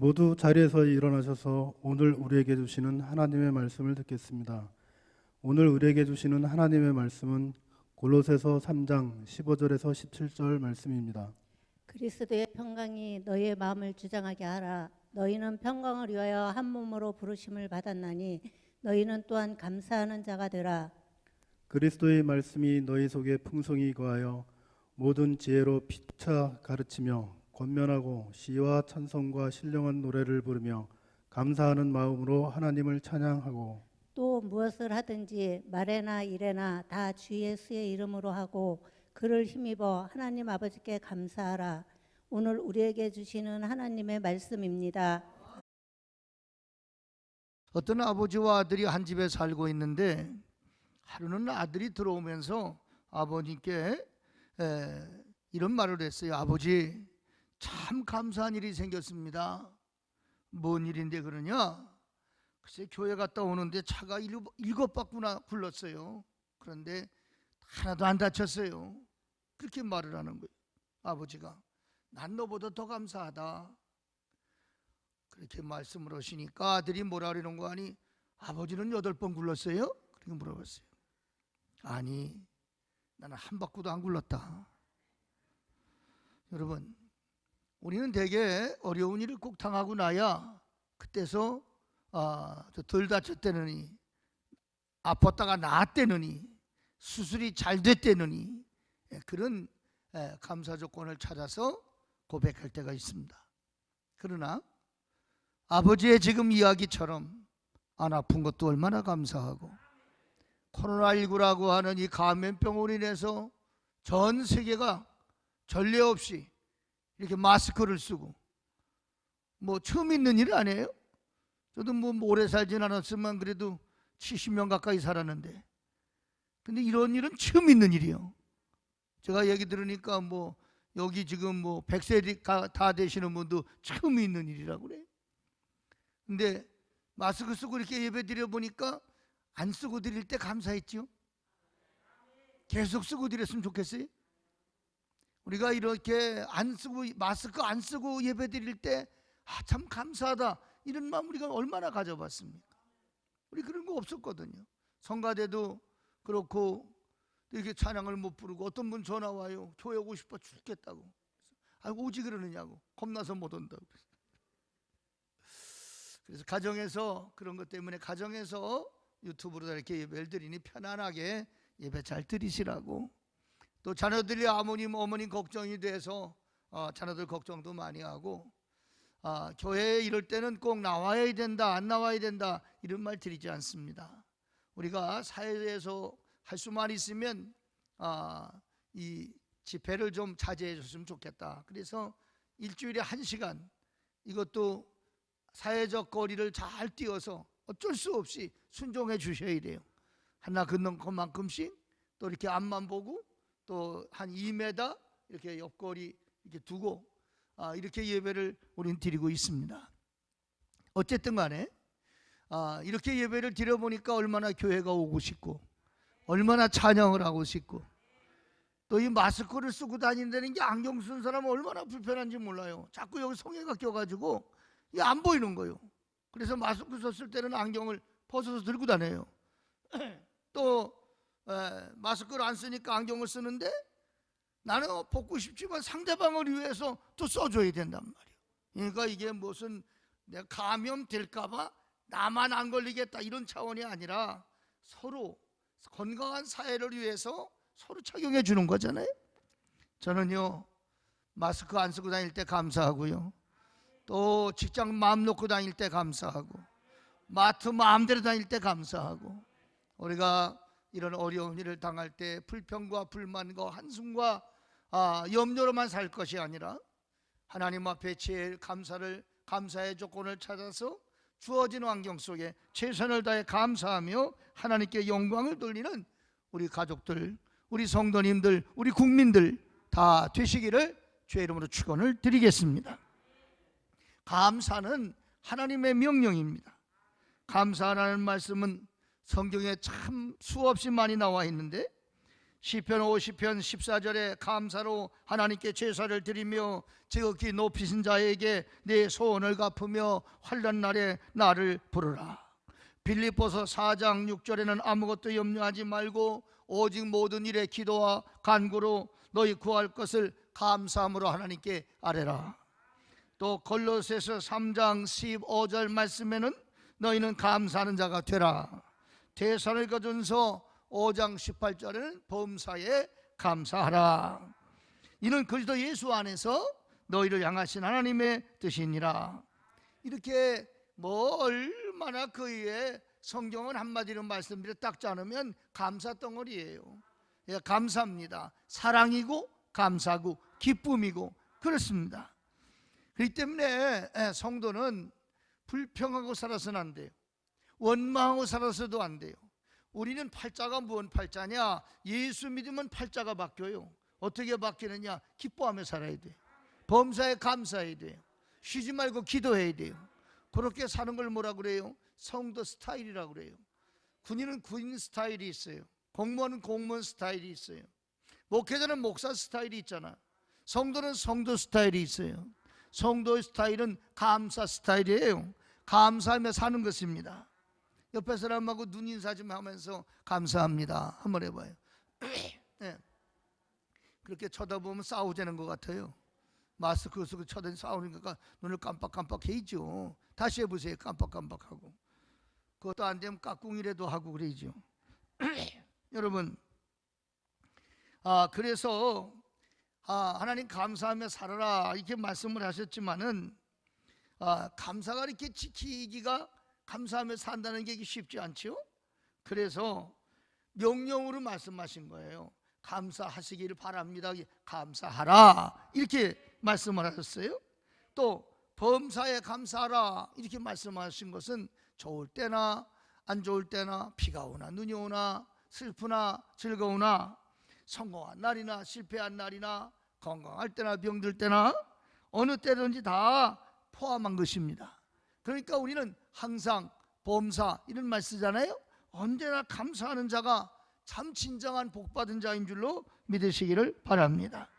모두 자리에서 일어나셔서 오늘 우리에게 주시는 하나님의 말씀을 듣겠습니다. 오늘 우리에게 주시는 하나님의 말씀은 골로새서 3장 15절에서 17절 말씀입니다. 그리스도의 평강이 너희의 마음을 주장하게 하라. 너희는 평강을 위하여 한 몸으로 부르심을 받았나니 너희는 또한 감사하는 자가 되라. 그리스도의 말씀이 너희 속에 풍성히 거하여 모든 지혜로 피차 가르치며 권면하고 시와 찬송과 신령한 노래를 부르며 감사하는 마음으로 하나님을 찬양하고 또 무엇을 하든지 말에나 일에나 다 주 예수의 이름으로 하고 그를 힘입어 하나님 아버지께 감사하라. 오늘 우리에게 주시는 하나님의 말씀입니다. 어떤 아버지와 아들이 한 집에 살고 있는데 하루는 아들이 들어오면서 아버님께 에, 이런 말을 했어요. 아버지 참 감사한 일이 생겼습니다. 뭔 일인데 그러냐? 글쎄 교회 갔다 오는데 차가 일곱, 바구나 굴렀어요. 그런데 하나도 안 다쳤어요. 그렇게 말을 하는 거예요. 아버지가 난 너보다 더 감사하다. 그렇게 말씀을 하시니까 아들이 뭐라 그러는 거 아니 아버지는 여덟 번 굴렀어요? 그렇게 물어봤어요. 아니 나는 한 바퀴도 안 굴렀다. 여러분 우리는 되게 어려운 일을 꼭 당하고 나야 그때서 아, 저덜 다쳤다느니 아팠다가 나았다느니 수술이 잘 됐다느니 예, 그런 예, 감사 조건을 찾아서 고백할 때가 있습니다. 그러나 아버지의 지금 이야기처럼 안 아픈 것도 얼마나 감사하고 코로나19라고 하는 이 감염병으로 인해서 전 세계가 전례 없이 이렇게 마스크를 쓰고 뭐 처음 있는 일 아니에요? 저도 뭐 오래 살진 않았지만 그래도 70년 가까이 살았는데 근데 이런 일은 처음 있는 일이요. 제가 얘기 들으니까 뭐 여기 지금 뭐 100세 다 되시는 분도 처음 있는 일이라고 그래. 근데 마스크 쓰고 이렇게 예배 드려 보니까 안 쓰고 드릴 때 감사했죠. 계속 쓰고 드렸으면 좋겠어요. 우리가 이렇게 안 쓰고 마스크 안 쓰고 예배 드릴 때 아, 참 감사하다 이런 마음 우리가 얼마나 가져봤습니까? 우리 그런 거 없었거든요. 성가대도 그렇고 이렇게 찬양을 못 부르고 어떤 분 전화 와요. 교회 오고 싶어 죽겠다고. 아 오지 그러느냐고 겁나서 못 온다고. 그래서 가정에서 그런 것 때문에 가정에서 유튜브로 이렇게 예배를 드리니 편안하게 예배 잘 드리시라고 또 자녀들이 아버님 어머님 걱정이 돼서 어, 자녀들 걱정도 많이 하고 아, 교회에 이럴 때는 꼭 나와야 된다 안 나와야 된다 이런 말 드리지 않습니다 우리가 사회에서 할 수만 있으면 아, 이 집회를 좀 자제해 줬으면 좋겠다 그래서 일주일에 한 시간 이것도 사회적 거리를 잘 띄워서 어쩔 수 없이 순종해 주셔야 돼요. 하나 걷는 것만큼씩 또 이렇게 앞만 보고 또 한 2m 이렇게 옆거리 이렇게 두고 아, 이렇게 예배를 우리는 드리고 있습니다. 어쨌든 간에 아, 이렇게 예배를 드려보니까 얼마나 교회가 오고 싶고 얼마나 찬양을 하고 싶고 또 이 마스크를 쓰고 다닌다는 게 안경 쓴 사람은 얼마나 불편한지 몰라요. 자꾸 여기 성에가 껴가지고 이게 안 보이는 거예요. 그래서 마스크 썼을 때는 안경을 벗어서 들고 다녀요. 또 에, 마스크를 안 쓰니까 안경을 쓰는데 나는 벗고 싶지만 상대방을 위해서 또 써줘야 된단 말이에요. 그러니까 이게 무슨 내가 감염될까봐 나만 안 걸리겠다 이런 차원이 아니라 서로 건강한 사회를 위해서 서로 착용해 주는 거잖아요. 저는요 마스크 안 쓰고 다닐 때 감사하고요. 또 직장 마음 놓고 다닐 때 감사하고 마트 마음대로 다닐 때 감사하고 우리가 이런 어려운 일을 당할 때 불평과 불만과 한숨과 아, 염려로만 살 것이 아니라 하나님 앞에 제일 감사를 감사의 조건을 찾아서 주어진 환경 속에 최선을 다해 감사하며 하나님께 영광을 돌리는 우리 가족들, 우리 성도님들, 우리 국민들 다 되시기를 주의 이름으로 축원을 드리겠습니다. 감사는 하나님의 명령입니다. 감사하라는 말씀은 성경에 참 수없이 많이 나와 있는데 시편 50편 14절에 감사로 하나님께 제사를 드리며 지극히 높이신 자에게 내 소원을 갚으며 환란 날에 나를 부르라. 빌립보서 4장 6절에는 아무것도 염려하지 말고 오직 모든 일에 기도와 간구로 너희 구할 것을 감사함으로 하나님께 아뢰라. 또 골로새서 3장 15절 말씀에는 너희는 감사하는 자가 되라. 대선을거전서 5장 18절에는 범사에 감사하라. 이는 그리스도 예수 안에서 너희를 향하신 하나님의 뜻이니라. 이렇게 뭐 얼마나 그 위에 성경은 한마디로 말씀드려 딱 자르면 감사 덩어리예요. 예, 감사합니다. 사랑이고 감사고 기쁨이고 그렇습니다. 그렇기 때문에 예, 성도는 불평하고 살아서는 안 돼요. 원망하고 살아서도 안 돼요. 우리는 팔자가 무언 팔자냐? 예수 믿으면 팔자가 바뀌어요. 어떻게 바뀌느냐? 기뻐하며 살아야 돼요. 범사에 감사해야 돼요. 쉬지 말고 기도해야 돼요. 그렇게 사는 걸 뭐라 그래요? 성도 스타일이라고 그래요. 군인은 군인 스타일이 있어요. 공무원은 공무원 스타일이 있어요. 목회자는 목사 스타일이 있잖아. 성도는 성도 스타일이 있어요. 성도의 스타일은 감사 스타일이에요. 감사하며 사는 것입니다. 옆에 사람하고 눈 인사 좀 하면서 감사합니다. 한번 해봐요. 네. 그렇게 쳐다보면 싸우자는 것 같아요. 마스크 쓰고 쳐다 싸우니까 눈을 깜빡깜빡 해 있죠. 다시 해보세요. 깜빡깜빡하고. 그것도 안 되면 까꿍이라도 하고 그러죠. 여러분, 아 그래서 아 하나님 감사하며 살아라 이렇게 말씀을 하셨지만은 아 감사가 이렇게 지키기가 감사하며 산다는 게 쉽지 않죠. 그래서 명령으로 말씀하신 거예요. 감사하시기를 바랍니다. 감사하라 이렇게 말씀을 하셨어요. 또 범사에 감사하라 이렇게 말씀하신 것은 좋을 때나 안 좋을 때나 비가 오나 눈이 오나 슬프나 즐거우나 성공한 날이나 실패한 날이나 건강할 때나 병들 때나 어느 때든지 다 포함한 것입니다. 그러니까 우리는 항상 범사 이런 말 쓰잖아요. 언제나 감사하는 자가 참 진정한 복 받은 자인 줄로 믿으시기를 바랍니다.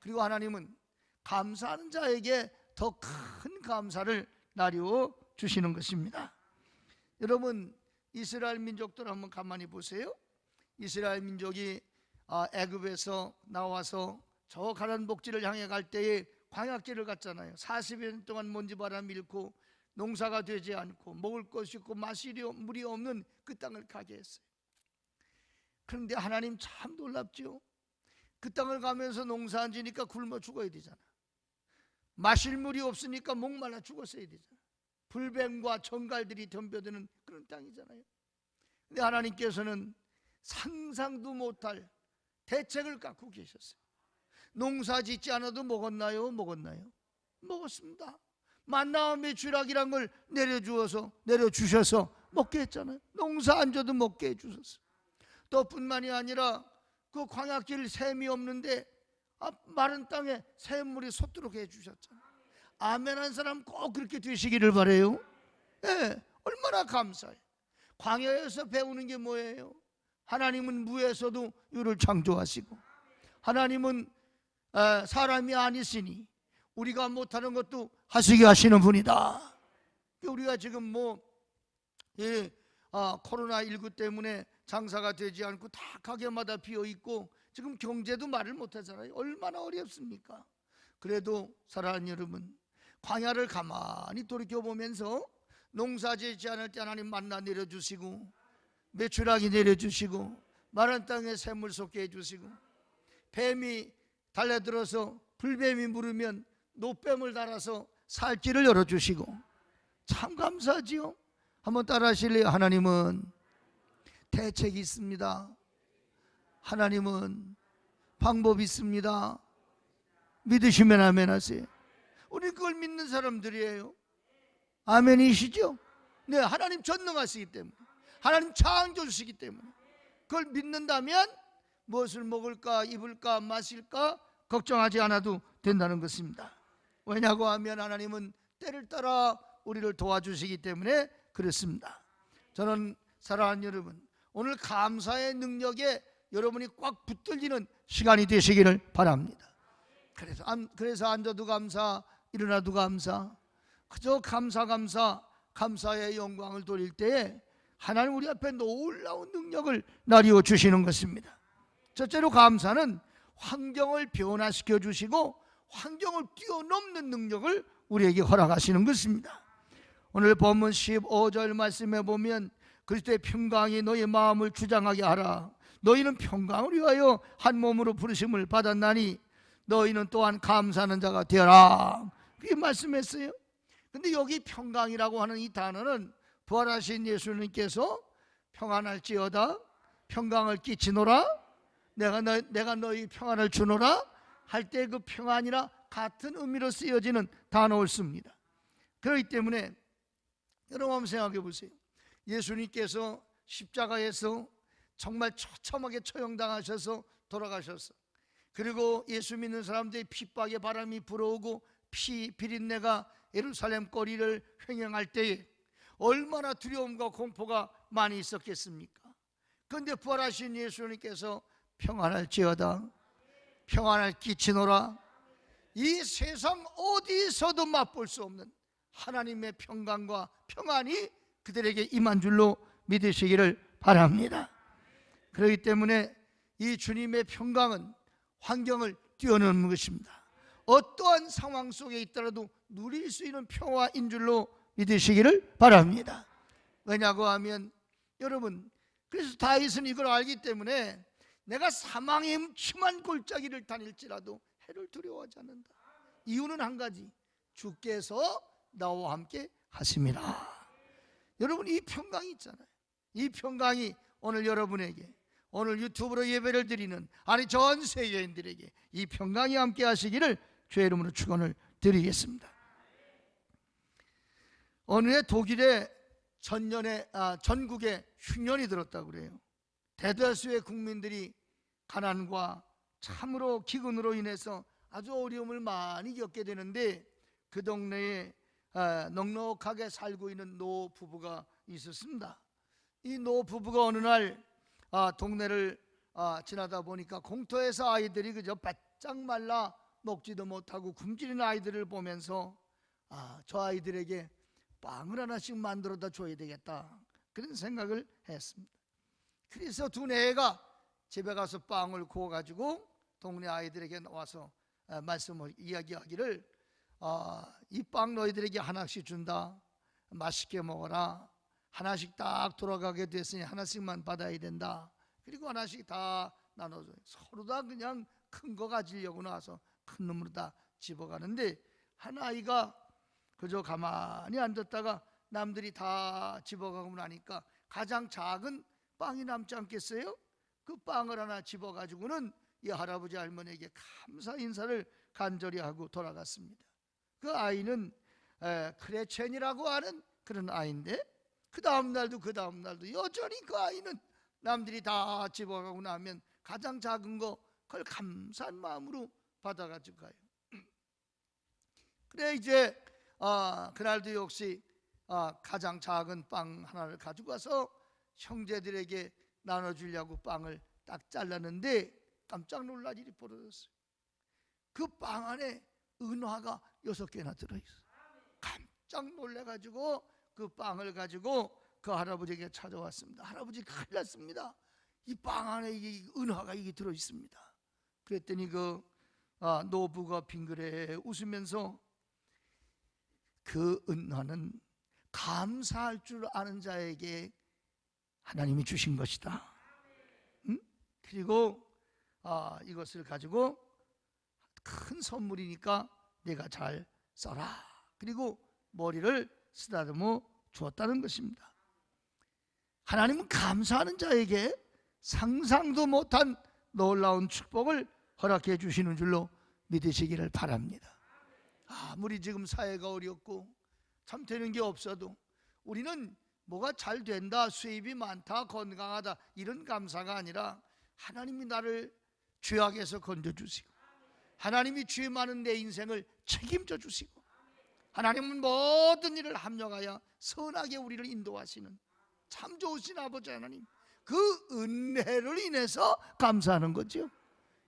그리고 하나님은 감사하는 자에게 더 큰 감사를 나누어 주시는 것입니다. 여러분 이스라엘 민족들 한번 가만히 보세요. 이스라엘 민족이 아, 애굽에서 나와서 저 가난 복지를 향해 갈 때에 광야길을 갔잖아요. 40년 동안 먼지 바람 잃고 농사가 되지 않고 먹을 것이 없고 마시리 물이 없는 그 땅을 가게 했어요. 그런데 하나님 참 놀랍죠. 그 땅을 가면서 농사 안 지니까 굶어 죽어야 되잖아. 마실 물이 없으니까 목말라 죽었어야 되잖아. 불뱀과 정갈들이 덤벼드는 그런 땅이잖아요. 근데 하나님께서는 상상도 못할 대책을 갖고 계셨어요. 농사 짓지 않아도 먹었나요? 먹었나요? 먹었습니다. 만나와 매출학이란 걸 내려주어서 내려주셔서 먹게 했잖아요. 농사 안 줘도 먹게 해주셨어요. 또 뿐만이 아니라 그 광야길 샘이 없는데 아, 마른 땅에 샘물이 솟도록 해주셨잖아요. 아멘 한 사람 꼭 그렇게 되시기를 바래요. 예, 얼마나 감사해. 광야에서 배우는 게 뭐예요? 하나님은 무에서도 유를 창조하시고 하나님은 에, 사람이 아니시니 우리가 못하는 것도 하시게 하시는 분이다. 우리가 지금 뭐 예, 아, 코로나 19 때문에 장사가 되지 않고 다 가게마다 비어 있고 지금 경제도 말을 못 하잖아요. 얼마나 어렵습니까? 그래도 사랑하는 여러분, 광야를 가만히 돌이켜 보면서 농사 짓지 않을 때 하나님 만나 내려 주시고 매출하기 내려 주시고 마른 땅에 샘물 솟게 해 주시고 뱀이 달려들어서 불뱀이 물으면 노뱀을 달아서 살 길을 열어 주시고 참 감사하지요. 한번 따라 하실래요? 하나님은 대책이 있습니다. 하나님은 방법이 있습니다. 믿으시면 아멘 하세요. 우리 그걸 믿는 사람들이에요. 아멘이시죠? 네, 하나님 전능하시기 때문에. 하나님 창조주시기 때문에. 그걸 믿는다면 무엇을 먹을까, 입을까, 마실까 걱정하지 않아도 된다는 것입니다. 왜냐고 하면 하나님은 때를 따라 우리를 도와주시기 때문에 그렇습니다. 저는 사랑하는 여러분, 오늘 감사의 능력에 여러분이 꽉 붙들리는 시간이 되시기를 바랍니다. 그래서 안, 그래서 앉아도 감사, 일어나도 감사, 그저 감사 감사 감사의 영광을 돌릴 때에 하나님 우리 앞에 놀라운 능력을 나리워 주시는 것입니다. 첫째로 감사는 환경을 변화시켜 주시고 환경을 뛰어넘는 능력을 우리에게 허락하시는 것입니다. 오늘 본문 15절 말씀에 보면 그리스도의 평강이 너희 마음을 주장하게 하라. 너희는 평강을 위하여 한 몸으로 부르심을 받았나니 너희는 또한 감사하는 자가 되어라. 그게 말씀했어요. 근데 여기 평강이라고 하는 이 단어는 부활하신 예수님께서 평안할지어다 평강을 끼치노라 내가 너, 내가 너희 평안을 주노라 할 때 그 평안이라 같은 의미로 쓰여지는 단어를 씁니다. 그렇기 때문에 여러분 한번 생각해 보세요. 예수님께서 십자가에서 정말 처참하게 처형당하셔서 돌아가셨어. 그리고 예수 믿는 사람들의 핍박의 바람이 불어오고 피 비린내가 예루살렘 거리를 횡행할 때에 얼마나 두려움과 공포가 많이 있었겠습니까? 그런데 부활하신 예수님께서 평안할지어다 평안을 끼치노라 이 세상 어디서도 맛볼 수 없는 하나님의 평강과 평안이 그들에게 임한 줄로 믿으시기를 바랍니다. 그렇기 때문에 이 주님의 평강은 환경을 뛰어넘는 것입니다. 어떠한 상황 속에 있더라도 누릴 수 있는 평화인 줄로 믿으시기를 바랍니다. 왜냐고 하면 여러분 그래서 다윗은 이걸 알기 때문에 내가 사망의 음침한 골짜기를 다닐지라도 해를 두려워하지 않는다. 이유는 한 가지 주께서 나와 함께 하심이라. 여러분 이 평강이 있잖아요. 이 평강이 오늘 여러분에게 오늘 유튜브로 예배를 드리는 아니 전 세계인들에게 이 평강이 함께 하시기를 주의 이름으로 축원을 드리겠습니다. 어느 해 독일에 전년에 아, 전국에 흉년이 들었다고 그래요. 대다수의 국민들이 가난과 참으로 기근으로 인해서 아주 어려움을 많이 겪게 되는데 그 동네에 아, 넉넉하게 살고 있는 노 부부가 있었습니다. 이 노 부부가 어느 날 아, 동네를 아, 지나다 보니까 공터에서 아이들이 그저 바짝 말라 먹지도 못하고 굶주리는 아이들을 보면서 아, 저 아이들에게 빵을 하나씩 만들어다 줘야 되겠다 그런 생각을 했습니다. 그래서 두 애가 집에 가서 빵을 구워 가지고 동네 아이들에게 와서 아, 말씀을 이야기하기를 아, 이 빵 너희들에게 하나씩 준다. 맛있게 먹어라. 하나씩 딱 돌아가게 됐으니 하나씩만 받아야 된다. 그리고 하나씩 다 나눠줘. 서로 다 그냥 큰 거 가지려고 나와서 큰 놈으로 다 집어가는데 한 아이가 그저 가만히 앉았다가 남들이 다 집어가고 나니까 가장 작은 빵이 남지 않겠어요? 그 빵을 하나 집어 가지고는 이 할아버지 할머니에게 감사 인사를 간절히 하고 돌아갔습니다. 그 아이는 에, 크레첸이라고 하는 그런 아이인데 그 다음 날도 그 다음 날도 여전히 그 아이는 남들이 다 집어가고 나면 가장 작은 거 그걸 감사한 마음으로 받아가지고 가요. 그래 이제 아, 그날도 역시 아, 가장 작은 빵 하나를 가지고 와서 형제들에게 나눠주려고 빵을 딱 잘랐는데 깜짝 놀랄 일이 벌어졌어요. 그 빵 안에 은화가 여섯 개나 들어있어. 깜짝 놀래가지고 그 빵을 가지고 그 할아버지에게 찾아왔습니다. 할아버지 큰일 났습니다. 이 빵 안에 이 은화가 이게 들어 있습니다. 그랬더니 그 아, 노부가 빙그레 웃으면서 그 은화는 감사할 줄 아는 자에게 하나님이 주신 것이다. 응? 그리고 아, 이것을 가지고 큰 선물이니까 내가 잘 써라. 그리고 머리를 쓰다듬어 주었다는 것입니다. 하나님은 감사하는 자에게 상상도 못한 놀라운 축복을 허락해 주시는 줄로 믿으시기를 바랍니다. 아무리 지금 사회가 어렵고 참 되는 게 없어도 우리는 뭐가 잘 된다, 수입이 많다, 건강하다 이런 감사가 아니라 하나님이 나를 죄악에서 건져 주시고 하나님이 죄 많은 내 인생을 책임져 주시고 하나님은 모든 일을 합력하여 선하게 우리를 인도하시는 참 좋으신 아버지 하나님 그 은혜를 인해서 감사하는 거죠.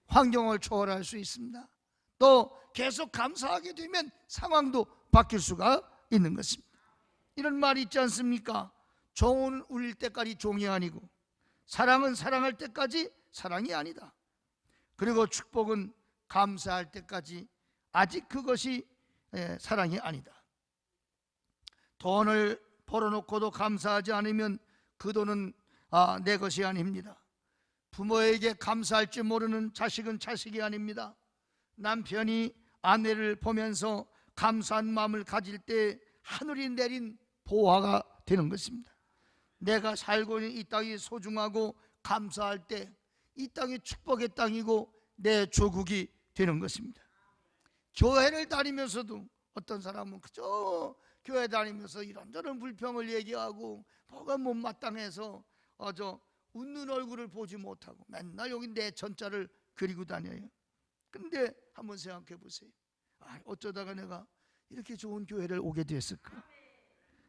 환경을 초월할 수 있습니다. 또 계속 감사하게 되면 상황도 바뀔 수가 있는 것입니다. 이런 말이 있지 않습니까? 종은 울릴 때까지 종이 아니고 사랑은 사랑할 때까지 사랑이 아니다. 그리고 축복은 감사할 때까지 아직 그것이 예, 사랑이 아니다. 돈을 벌어놓고도 감사하지 않으면 그 돈은 아, 내 것이 아닙니다. 부모에게 감사할 줄 모르는 자식은 자식이 아닙니다. 남편이 아내를 보면서 감사한 마음을 가질 때 하늘이 내린 보화가 되는 것입니다. 내가 살고 있는 이 땅이 소중하고 감사할 때 이 땅이 축복의 땅이고 내 조국이 되는 것입니다. 교회를 다니면서도 어떤 사람은 그저 교회 다니면서 이런저런 불평을 얘기하고 뭐가 못마땅해서 어저 웃는 얼굴을 보지 못하고 맨날 여기 내 전자를 그리고 다녀요. 근데 한번 생각해 보세요. 아, 어쩌다가 내가 이렇게 좋은 교회를 오게 됐을까?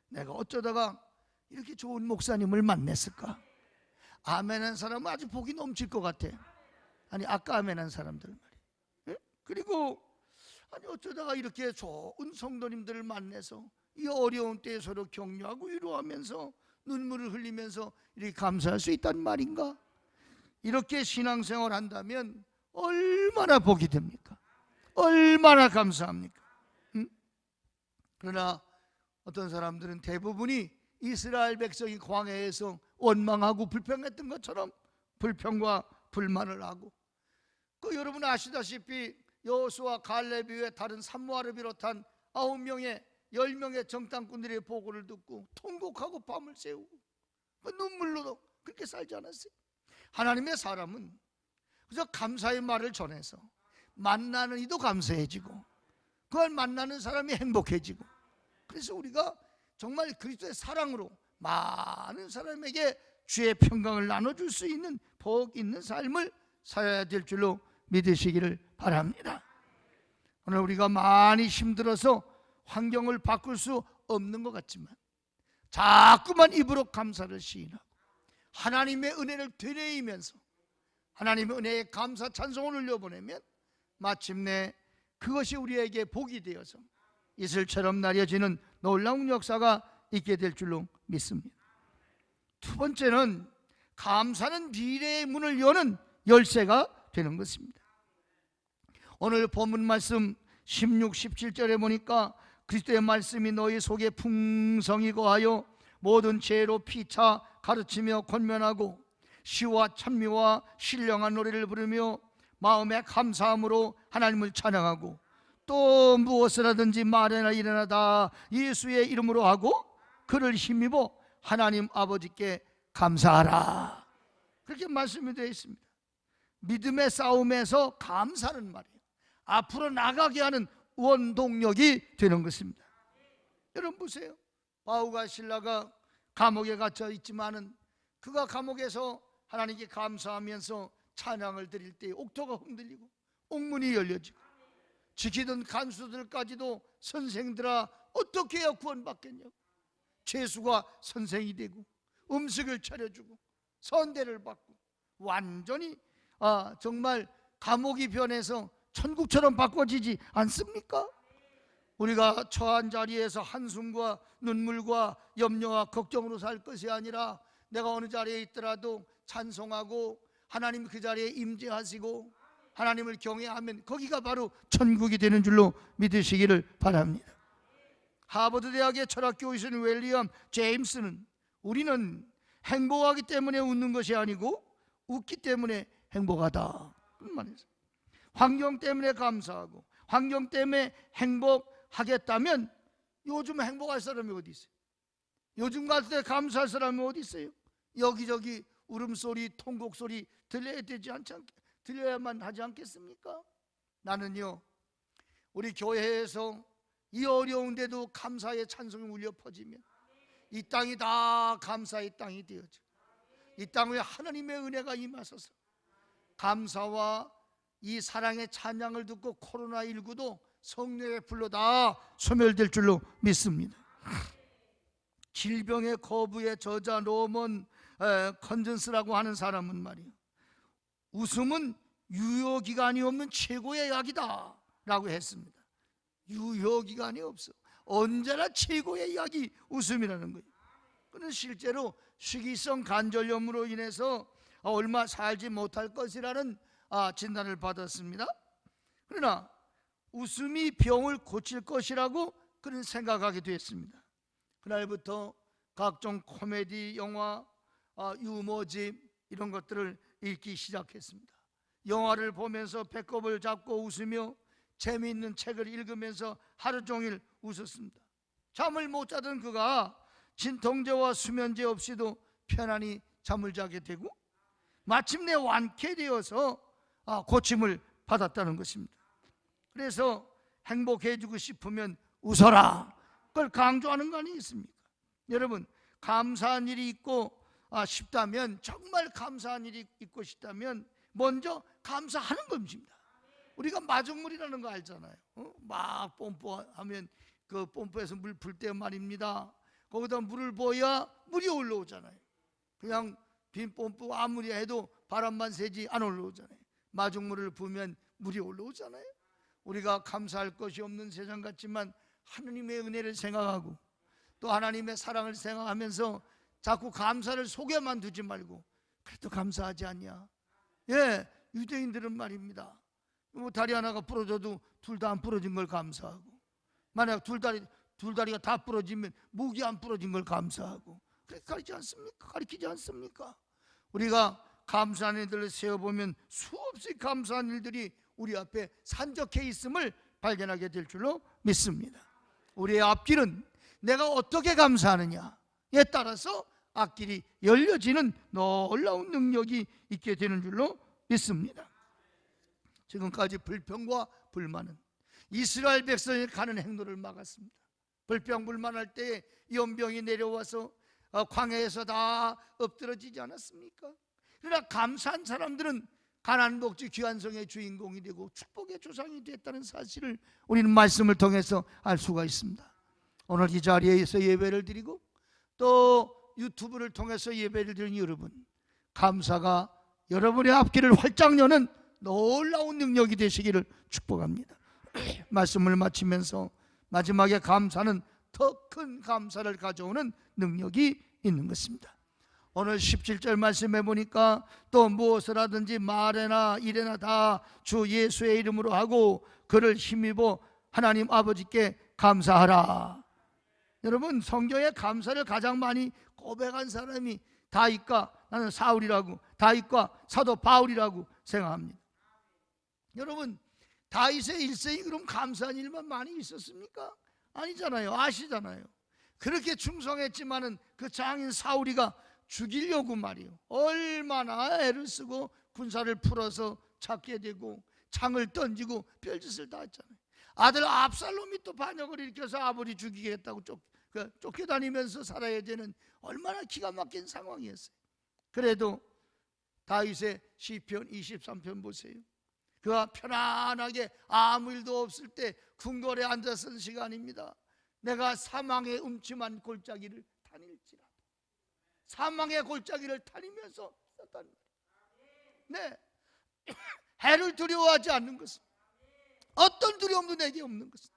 내가 어쩌다가 이렇게 좋은 목사님을 만났을까? 아멘한 사람은 아주 복이 넘칠 것 같아. 아니 아까 아멘한 사람들 말이야. 예? 그리고 아니 어쩌다가 이렇게 좋은 성도님들을 만나서 이 어려운 때에 서로 격려하고 위로하면서 눈물을 흘리면서 이렇게 감사할 수 있단 말인가? 이렇게 신앙생활 한다면 얼마나 복이 됩니까? 얼마나 감사합니까? 응? 그러나 어떤 사람들은 대부분이 이스라엘 백성이 광야에서 원망하고 불평했던 것처럼 불평과 불만을 하고 그 여러분 아시다시피 여호수아 갈렙 이외 다른 산모아를 비롯한 아홉 명의 열 명의 정탐꾼들의 보고를 듣고 통곡하고 밤을 새우고 그 눈물로도 그렇게 살지 않았어요. 하나님의 사람은 그저 감사의 말을 전해서 만나는 이도 감사해지고 그걸 만나는 사람이 행복해지고 그래서 우리가 정말 그리스도의 사랑으로 많은 사람에게 주의 평강을 나눠줄 수 있는 복 있는 삶을 살아야 될 줄로 믿으시기를 바랍니다. 오늘 우리가 많이 힘들어서 환경을 바꿀 수 없는 것 같지만 자꾸만 입으로 감사를 시인하고 하나님의 은혜를 되뇌이면서 하나님의 은혜에 감사 찬송을 올려보내면 마침내 그것이 우리에게 복이 되어서 이슬처럼 나려지는 놀라운 역사가 있게 될 줄로 믿습니다. 두 번째는 감사는 미래의 문을 여는 열쇠가 되는 것입니다. 오늘 본문 말씀 16, 17절에 보니까 그리스도의 말씀이 너희 속에 풍성히 거하여 모든 죄로 피차 가르치며 권면하고 시와 찬미와 신령한 노래를 부르며 마음에 감사함으로 하나님을 찬양하고 또 무엇을 하든지 말이나 일이나 다 예수의 이름으로 하고 그를 힘입어 하나님 아버지께 감사하라. 그렇게 말씀이 되어 있습니다. 믿음의 싸움에서 감사는 말이에요. 앞으로 나가게 하는 원동력이 되는 것입니다. 여러분 보세요. 바우가 신라가 감옥에 갇혀 있지만은 그가 감옥에서 하나님께 감사하면서 찬양을 드릴 때 옥토가 흔들리고 옥문이 열려지고 지키던 간수들까지도 선생들아 어떻게 해야 구원받겠냐고 죄수가 선생이 되고 음식을 차려주고 선대를 받고 완전히 아, 정말 감옥이 변해서 천국처럼 바꿔지지 않습니까? 우리가 처한 자리에서 한숨과 눈물과 염려와 걱정으로 살 것이 아니라 내가 어느 자리에 있더라도 찬송하고 하나님 그 자리에 임재하시고 하나님을 경외하면 거기가 바로 천국이 되는 줄로 믿으시기를 바랍니다. 하버드 대학의 철학 교수인 웰리엄 제임스는 우리는 행복하기 때문에 웃는 것이 아니고 웃기 때문에 행복하다. 그런 말이죠. 환경 때문에 감사하고 환경 때문에 행복하겠다면 요즘 행복할 사람이 어디 있어요? 요즘 같을 때 감사할 사람이 어디 있어요? 여기저기 울음소리, 통곡소리 들려야 되지 않지 않, 들려야만 하지 않겠습니까? 나는요, 우리 교회에서 이 어려운데도 감사의 찬송이 울려 퍼지면 이 땅이 다 감사의 땅이 되어져. 이 땅에 하나님의 은혜가 임하소서. 감사와 이 사랑의 찬양을 듣고 코로나19도 성령의 불로 다 소멸될 줄로 믿습니다. 질병의 거부의 저자 로먼 에, 컨전스라고 하는 사람은 말이요. 웃음은 유효 기간이 없는 최고의 약이다라고 했습니다. 유효 기간이 없어. 언제나 최고의 약이 웃음이라는 거예요. 그는 실제로 식이성 관절염으로 인해서 얼마 살지 못할 것이라는 아, 진단을 받았습니다. 그러나 웃음이 병을 고칠 것이라고 그는 생각하게 됐습니다. 그날부터 각종 코미디 영화, 아, 유머집 이런 것들을 읽기 시작했습니다. 영화를 보면서 배꼽을 잡고 웃으며 재미있는 책을 읽으면서 하루 종일 웃었습니다. 잠을 못 자던 그가 진통제와 수면제 없이도 편안히 잠을 자게 되고 마침내 완쾌되어서 아, 고침을 받았다는 것입니다. 그래서 행복해지고 싶으면 웃어라. 그걸 강조하는 거 아니겠습니까? 여러분 감사한 일이 있고 아, 싶다면 정말 감사한 일이 있고 싶다면 먼저 감사하는 것입니다. 우리가 마중물이라는 거 알잖아요. 어? 막 뽐뿌하면 그 뽐뿌에서 물불때 말입니다. 거기다 물을 부어야 물이 올라오잖아요. 그냥 빈 뽐뿌 아무리 해도 바람만 세지 안 올라오잖아요. 마중물을 부으면 물이 올라오잖아요. 우리가 감사할 것이 없는 세상 같지만 하느님의 은혜를 생각하고 또 하나님의 사랑을 생각하면서 자꾸 감사를 속에만 두지 말고 그래도 감사하지 않냐? 예, 유대인들은 말입니다. 뭐 다리 하나가 부러져도 둘 다 안 부러진 걸 감사하고 만약 둘 다리 둘 다리가 다 부러지면 목이 안 부러진 걸 감사하고 그렇게 가르치지 않습니까? 가르치지 않습니까? 우리가 감사한 일들을 세어보면 수없이 감사한 일들이 우리 앞에 산적해 있음을 발견하게 될 줄로 믿습니다. 우리의 앞길은 내가 어떻게 감사하느냐에 따라서 앞길이 열려지는 놀라운 능력이 있게 되는 줄로 믿습니다. 지금까지 불평과 불만은 이스라엘 백성이 가는 행로를 막았습니다. 불평 불만할 때 연병이 내려와서 어, 광야에서 다 엎드러지지 않았습니까? 그러나 감사한 사람들은 가난 복지 귀한성의 주인공이 되고 축복의 조상이 됐다는 사실을 우리는 말씀을 통해서 알 수가 있습니다. 오늘 이 자리에서 예배를 드리고 또 유튜브를 통해서 예배를 드리는 여러분 감사가 여러분의 앞길을 활짝 여는 놀라운 능력이 되시기를 축복합니다. 말씀을 마치면서 마지막에 감사는 더 큰 감사를 가져오는 능력이 있는 것입니다. 오늘 17절 말씀해 보니까 또 무엇을 하든지 말에나 일에나 다 주 예수의 이름으로 하고 그를 힘입어 하나님 아버지께 감사하라. 여러분 성경에 감사를 가장 많이 고백한 사람이 다윗과 나는 사울이라고 다윗과 사도 바울이라고 생각합니다. 여러분 다윗의 일생이 그럼 감사한 일만 많이 있었습니까? 아니잖아요. 아시잖아요. 그렇게 충성했지만은 그 장인 사울이가 죽이려고 말이요. 얼마나 애를 쓰고 군사를 풀어서 찾게 되고 창을 던지고 별짓을 다 했잖아요. 아들 압살롬이 또 반역을 일으켜서 아버지 죽이겠다고 쫓, 그, 쫓겨다니면서 살아야 되는 얼마나 기가 막힌 상황이었어요. 그래도 다윗의 시편 23편 보세요. 그가 편안하게 아무 일도 없을 때 궁궐에 앉아 쓴 시간입니다. 내가 사망의 음침한 골짜기를 다닐지라도 사망의 골짜기를 다니면서 썼다는 거예요. 네, 해를 두려워하지 않는 것은 어떤 두려움도 내게 없는 것은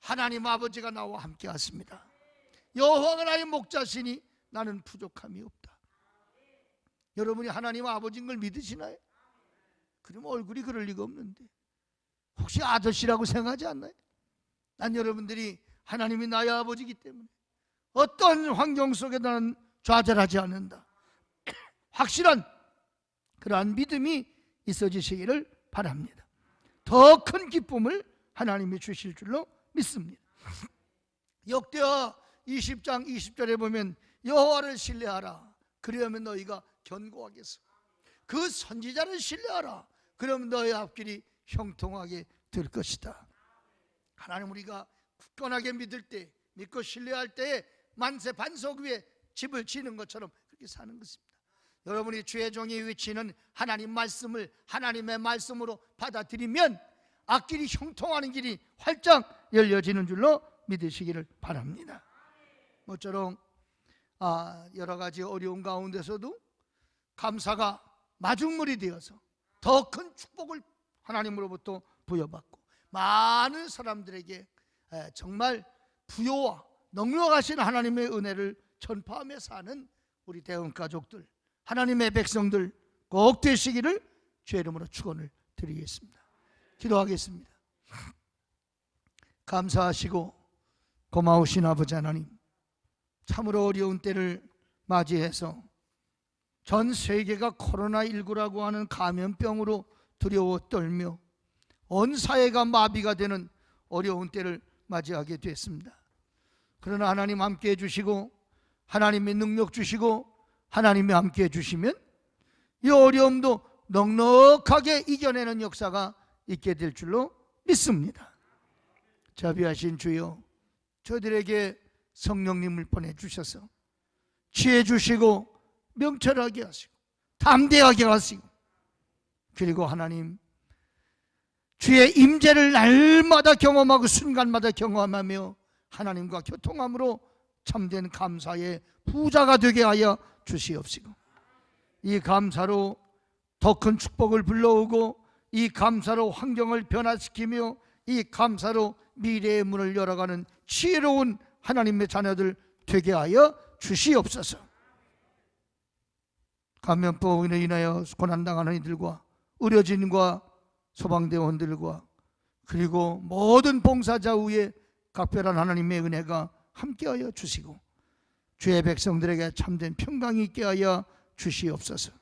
하나님 아버지가 나와 함께 하십니다. 여호와가 나의 목자시니 나는 부족함이 없다. 여러분이 하나님 아버지인 걸 믿으시나요? 그럼 얼굴이 그럴 리가 없는데 혹시 아저씨라고 생각하지 않나요? 난 여러분들이 하나님이 나의 아버지이기 때문에 어떤 환경 속에 나는 좌절하지 않는다. 확실한 그러한 믿음이 있어지시기를 바랍니다. 더 큰 기쁨을 하나님이 주실 줄로 믿습니다. 역대하 20장 20절에 보면 여호와를 신뢰하라. 그리하면 너희가 견고하겠어. 그 선지자를 신뢰하라. 그러면 너의 앞길이 형통하게 될 것이다. 하나님 우리가 굳건하게 믿을 때, 믿고 신뢰할 때에 만세 반석 위에 집을 지는 것처럼 그렇게 사는 것입니다. 여러분이 주의 종이 외치는 하나님 말씀을 하나님의 말씀으로 받아들이면 앞길이 형통하는 길이 활짝 열려지는 줄로 믿으시기를 바랍니다. 모쪼록 아, 여러 가지 어려운 가운데서도 감사가 마중물이 되어서 더 큰 축복을 하나님으로부터 부여받고 많은 사람들에게 에, 정말 부요와 넉넉하신 하나님의 은혜를 전파하며 사는 우리 대원 가족들, 하나님의 백성들 꼭 되시기를 주의 이름으로 축원을 드리겠습니다. 기도하겠습니다. 감사하시고 고마우신 아버지 하나님, 참으로 어려운 때를 맞이해서 전 세계가 코로나19라고 하는 감염병으로 두려워 떨며 온 사회가 마비가 되는 어려운 때를 맞이하게 됐습니다. 그러나 하나님 함께 해주시고 하나님의 능력 주시고 하나님이 함께 해주시면 이 어려움도 넉넉하게 이겨내는 역사가 있게 될 줄로 믿습니다. 자비하신 주여 저들에게 성령님을 보내주셔서 지혜 주시고 명철하게 하시고 담대하게 하시고 그리고 하나님 주의 임재를 날마다 경험하고 순간마다 경험하며 하나님과 교통함으로 참된 감사의 부자가 되게 하여 주시옵시고 이 감사로 더 큰 축복을 불러오고 이 감사로 환경을 변화시키며 이 감사로 미래의 문을 열어가는 지혜로운 하나님의 자녀들 되게 하여 주시옵소서. 감염병으로 인하여 고난당하는 이들과 의료진과 소방대원들과 그리고 모든 봉사자 위에 각별한 하나님의 은혜가 함께하여 주시고 주의 백성들에게 참된 평강이 있게 하여 주시옵소서.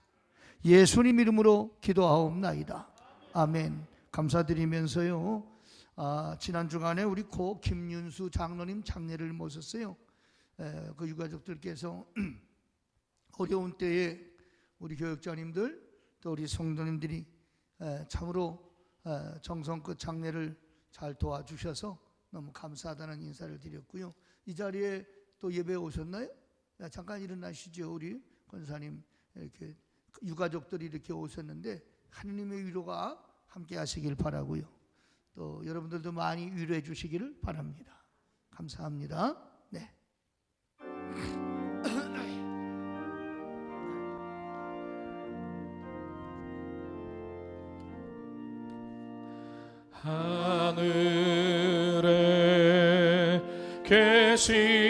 예수님 이름으로 기도하옵나이다. 아멘. 감사드리면서요. 아, 지난 주간에 우리 고 김윤수 장로님 장례를 모셨어요. 에, 그 유가족들께서 어려운 때에 우리 교육자님들 또 우리 성도님들이 에, 참으로 에, 정성껏 장례를 잘 도와주셔서 너무 감사하다는 인사를 드렸고요. 이 자리에 또 예배 오셨나요? 야, 잠깐 일어나시죠, 우리 권사님 이렇게 유가족들이 이렇게 오셨는데 하느님의 위로가 함께 하시길 바라고요. 또 여러분들도 많이 위로해 주시기를 바랍니다. 감사합니다. 네. 하늘에 계신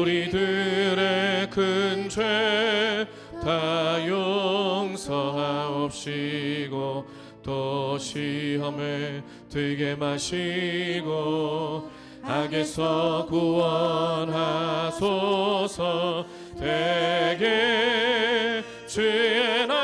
우리들의 큰 죄 다 용서하옵시고 또 시험에 들게 마시고 악에서 구원하소서 대개 주의 나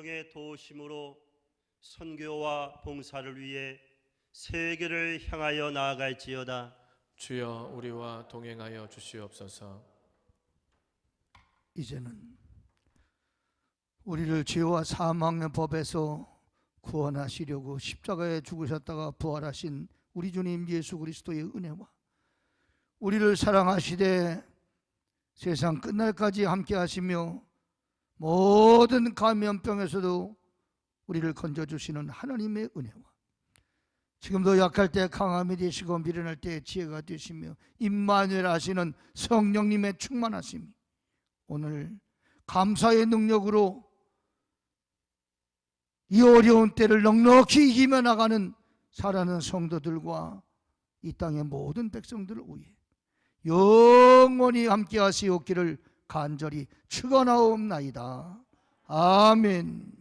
성령의 도우심으로 선교와 봉사를 위해 세계를 향하여 나아갈지어다. 주여 우리와 동행하여 주시옵소서. 이제는 우리를 죄와 사망의 법에서 구원하시려고 십자가에 죽으셨다가 부활하신 우리 주님 예수 그리스도의 은혜와 우리를 사랑하시되 세상 끝날까지 함께 하시며 모든 감염병에서도 우리를 건져 주시는 하나님의 은혜와 지금도 약할 때 강함이 되시고 미련할 때 지혜가 되시며 임마누엘 하시는 성령님의 충만하심이 오늘 감사의 능력으로 이 어려운 때를 넉넉히 이기며 나가는 살아는 성도들과 이 땅의 모든 백성들을 위해 영원히 함께 하시옵기를 간절히 축원하옵나이다. 아멘.